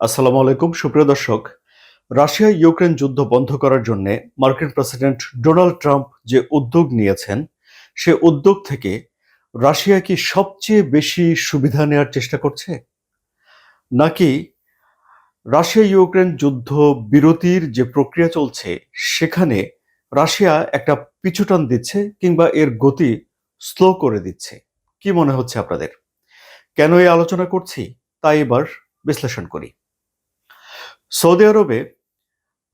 আসসালামু আলাইকুম, সুপ্রিয় দর্শক। রাশিয়া ইউক্রেন যুদ্ধ বন্ধ করার জন্য মার্কিন প্রেসিডেন্ট ডোনাল্ড ট্রাম্প যে উদ্যোগ নিয়েছেন, সে উদ্যোগ থেকে রাশিয়া কি সবচেয়ে বেশি সুবিধা নেওয়ার চেষ্টা করছে? নাকি রাশিয়া ইউক্রেন যুদ্ধ বিরতির যে প্রক্রিয়া চলছে, সেখানে রাশিয়া একটা পিছুটান দিচ্ছে কিংবা এর গতি স্লো করে দিচ্ছে? কি মনে হচ্ছে আপনাদের? কেন এই আলোচনা করছি? তাই এবার বিশ্লেষণ করি। সৌদি আরবে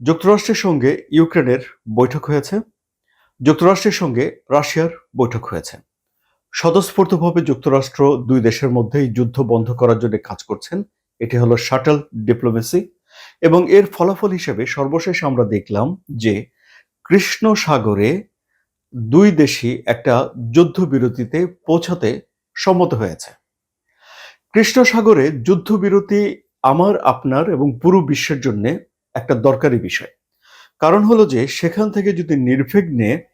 যুক্তরাষ্ট্রের সঙ্গে ইউক্রেনের বৈঠক হয়েছে। যুক্তরাষ্ট্রের সঙ্গে রাশিয়ার বৈঠক হয়েছে। স্বতঃস্ফূর্তভাবে যুক্তরাষ্ট্র দুই দেশের মধ্যেই যুদ্ধ বন্ধ করার জন্য কাজ করছেন। এটি হলো শাটল ডিপ্লোমেসি এবং এর ফলাফল হিসেবে সর্বশেষ আমরা দেখলাম যে কৃষ্ণ সাগরে দুই দেশই একটা যুদ্ধবিরতিতে পৌঁছাতে সম্মত হয়েছে। কৃষ্ণ সাগরে যুদ্ধবিরতি আমার, আপনার এবং পুরো বিশ্বের জন্য একটা দরকারি বিষয়। কারণ হলো যে, সেখান থেকে যদি নির্বিঘ্নে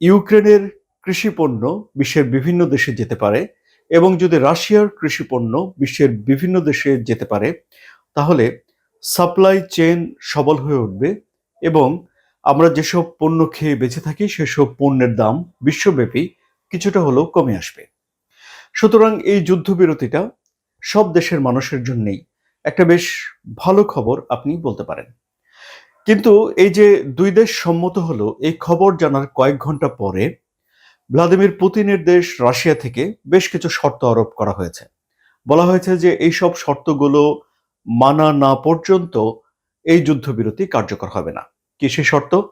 ইউক্রেনের কৃষি পণ্য বিশ্বের বিভিন্ন দেশে যেতে পারে এবং যদি রাশিয়ার কৃষি পণ্য বিশ্বের বিভিন্ন দেশে যেতে পারে, তাহলে সাপ্লাই চেন সবল হয়ে উঠবে এবং আমরা যেসব পণ্য খেয়ে বেঁচে থাকি, সেসব পণ্যের দাম বিশ্বব্যাপী কিছুটা হলেও কমে আসবে। সুতরাং এই যুদ্ধবিরতিটা সব দেশের মানুষের জন্যই একটা বেশ ভালো খবর আপনি বলতে পারেন। কিন্তু এই যে দুই দেশ সম্মত হলো, এই খবর জানার কয়েক ঘণ্টা পরে ভ্লাদিমির পুতিনের দেশ রাশিয়া থেকে বেশ কিছু শর্ত আরোপ করা হয়েছে। বলা হয়েছে যে এই সব শর্তগুলো মানা না পর্যন্ত এই যুদ্ধবিরতি কার্যকর হবে না। কি সে শর্ত?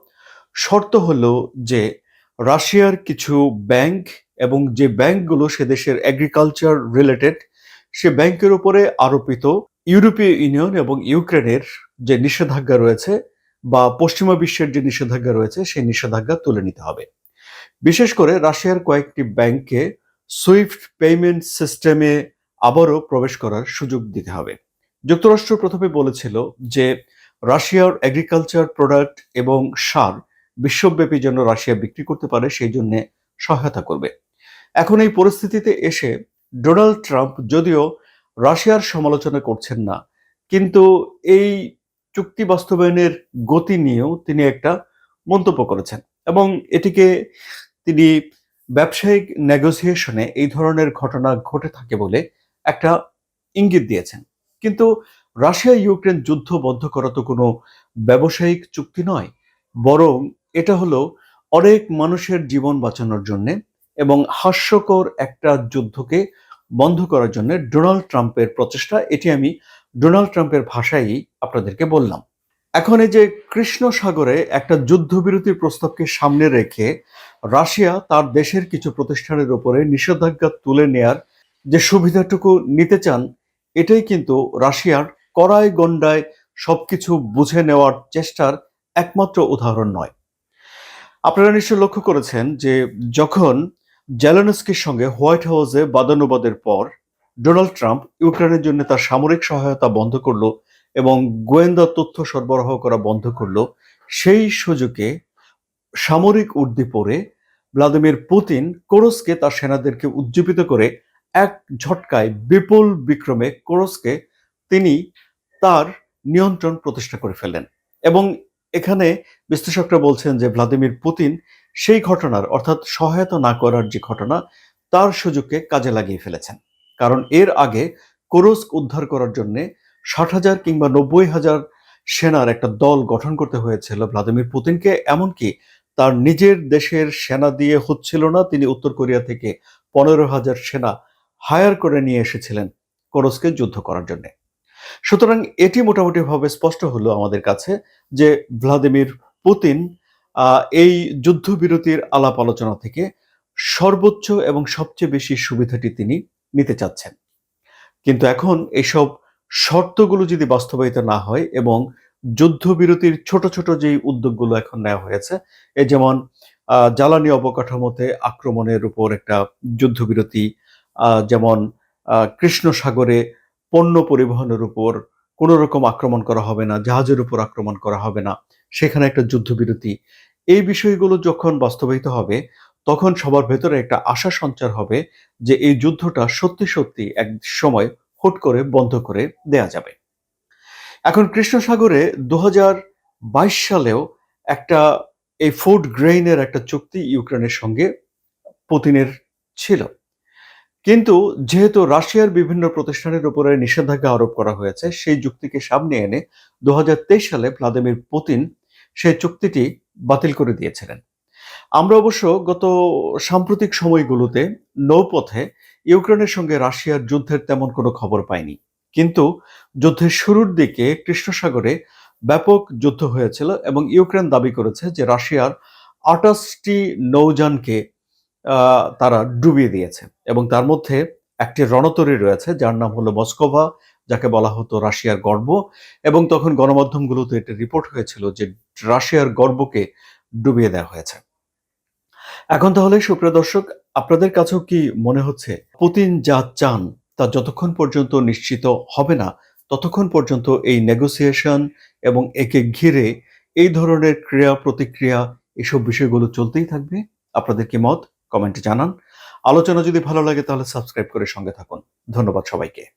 শর্ত হলো যে রাশিয়ার কিছু ব্যাংক এবং যে ব্যাংকগুলো সে দেশের এগ্রিকালচার রিলেটেড সে ব্যাংকের উপরে আরোপিত ইউরোপীয় ইউনিয়ন এবং ইউক্রেনের যে নিষেধাজ্ঞা রয়েছে বা পশ্চিমা বিশ্বের যে নিষেধাজ্ঞা রয়েছে, সেই নিষেধাজ্ঞা তুলে নিতে হবে। বিশেষ করে রাশিয়ার কয়েকটি ব্যাংকে সুইফট পেমেন্ট সিস্টেমে আবারও প্রবেশ করার সুযোগ দিতে হবে। যুক্তরাষ্ট্র প্রথমে বলেছিল যে রাশিয়ার এগ্রিকালচার প্রোডাক্ট এবং সার বিশ্বব্যাপী যেন রাশিয়া বিক্রি করতে পারে, সেই জন্য সহায়তা করবে। এখন এই পরিস্থিতিতে এসে ডোনাল্ড ট্রাম্প যদিও রাশিয়ার সমালোচনা করছেন না। কিন্তু এই চুক্তি বাস্তবায়নের গতি নিয়েও তিনি একটা মন্তব্য করেছেন এবং এটিকে তিনি ব্যবসায়িক নেগোসিয়েশনে এই ধরনের ঘটনা ঘটে থাকে বলে একটা ইঙ্গিত দিয়েছেন। কিন্তু রাশিয়া ইউক্রেন যুদ্ধ বন্ধ করা তো কোনো ব্যবসায়িক চুক্তি নয়, বরং এটা হলো অনেক মানুষের জীবন বাঁচানোর জন্য এবং হাস্যকর একটা যুদ্ধকে বন্ধ করার জন্য ডোনাল্ড ট্রাম্পের প্রচেষ্টা, এটি আমি ডোনাল্ড ট্রাম্পের ভাষাই আপনাদেরকে বললাম। এখন এই যে কৃষ্ণ সাগরে একটা যুদ্ধবিরতির প্রস্তাবকে সামনে রেখে রাশিয়া তার দেশের কিছু প্রতিষ্ঠানের উপরে নিষেধাজ্ঞা তুলে নেয়ার যে সুবিধাটুকু নিতে চান, এটাই কিন্তু রাশিয়ার কড়ায় গন্ডায় সবকিছু বুঝে নেওয়ার চেষ্টার একমাত্র উদাহরণ নয়। আপনারা নিশ্চয় লক্ষ্য করেছেন যে যখন জেলেনস্কির সঙ্গে হোয়াইট হাউসে বাদানুবাদের পর ডোনাল্ড ট্রাম্প ইউক্রেনের জন্য তার সামরিক সহায়তা বন্ধ করল এবং গোয়েন্দা তথ্য সরবরাহ করা বন্ধ করল, সেই সুযোগে সামরিক উর্দিপরে ভ্লাদিমির পুতিন কোরসকে তার সেনাদেরকে উজ্জীবিত করে এক ঝটকায় বিপুল বিক্রমে কোরসকে তিনি তার নিয়ন্ত্রণ প্রতিষ্ঠা করে ফেলেন এবং এখানে বিশ্লেষকরা বলছেন যে ভ্লাদিমির পুতিন সেই ঘটনার, অর্থাৎ সহায়তা না করার যে ঘটনা, তার সুযোগকে কাজে লাগিয়ে ফেলেছেন। কারণ এর আগে কোরস্ক উদ্ধার করার জন্য ষাট হাজার কিংবা নব্বই হাজার সেনার একটা দল গঠন করতে হয়েছিল ভ্লাদিমির পুতিনকে, এমনকি তার নিজের দেশের সেনা দিয়ে হচ্ছিল না, তিনি উত্তর কোরিয়া থেকে পনেরো হাজার সেনা হায়ার করে নিয়ে এসেছিলেন কোরস্কে যুদ্ধ করার জন্য। সুতরাং এটি মোটামুটিভাবে স্পষ্ট হলো আমাদের কাছে যে ভ্লাদিমির পুতিন এই যুদ্ধবিরতির আলাপ আলোচনা থেকে সর্বোচ্চ এবং সবচেয়ে বেশি সুবিধাটি তিনি নিতে চাচ্ছেন। কিন্তু এখন এসব শর্তগুলো যদি বাস্তবায়িত না হয় এবং যুদ্ধবিরতির ছোট ছোট যেই উদ্যোগগুলো এখন নেওয়া হয়েছে, এ যেমন জ্বালানি অবকাঠামোতে আক্রমণের উপর একটা যুদ্ধবিরতি যেমন কৃষ্ণ সাগরে পণ্য পরিবহনের উপর কোনো রকম আক্রমণ করা হবে না, জাহাজের উপর আক্রমণ করা হবে না। সেখানে একটা যুদ্ধবিরতি। এই বিষয়গুলো যখন বাস্তবায়িত হবে, তখন সবার ভেতরে একটা আশা সঞ্চার হবে যে এই যুদ্ধটা সত্যি সত্যি এক সময় হুট করে বন্ধ করে দেয়া যাবে। এখন কৃষ্ণ সাগরে দু বাইশ সালেও একটা এই ফুড গ্রেইনের একটা চুক্তি ইউক্রেনের সঙ্গে পুতিনের ছিল। কিন্তু যেহেতু রাশিয়ার বিভিন্ন প্রতিষ্ঠানের উপরে নিষেধাজ্ঞা আরোপ করা হয়েছে, সেই যুক্তিকে সামনে এনে দুহাজার তেইশ সালে ভ্লাদিমির পুতিন সেই চুক্তিটি বাতিল করে দিয়েছিলেন। আমরা অবশ্য গত সাম্প্রতিক সময়গুলোতে নৌপথে ইউক্রেনের সঙ্গে রাশিয়ার যুদ্ধের তেমন কোনো খবর পাইনি। কিন্তু যুদ্ধের শুরুর দিকে কৃষ্ণ সাগরে ব্যাপক যুদ্ধ হয়েছিল এবং ইউক্রেন দাবি করেছে যে রাশিয়ার আটাশটি নৌযানকে তারা ডুবিয়ে দিয়েছে। এবং তার মধ্যে একটি রণতরী রয়েছে, যার নাম হলো মস্কোভা, যাকে বলা হতো রাশিয়ার গর্ব। এবং তখন গণমাধ্যমগুলোতে এটা রিপোর্ট হয়েছিল যে রাশিয়ার গর্বকে ডুবিয়ে দেওয়া হয়েছে। এখন তাহলে সুপ্রিয় দর্শক, আপনাদের কাছেও কি মনে হচ্ছে, পুতিন যা চান তা যতক্ষণ পর্যন্ত নিশ্চিত হবে না, ততক্ষণ পর্যন্ত এই নেগোসিয়েশন এবং একে ঘিরে এই ধরনের ক্রিয়া প্রতিক্রিয়া এসব বিষয়গুলো চলতেই থাকবে? আপনাদের কি মত? কমেন্টে জানান। আলোচনা যদি ভালো লাগে তাহলে সাবস্ক্রাইব করে সঙ্গে থাকুন। ধন্যবাদ সবাইকে।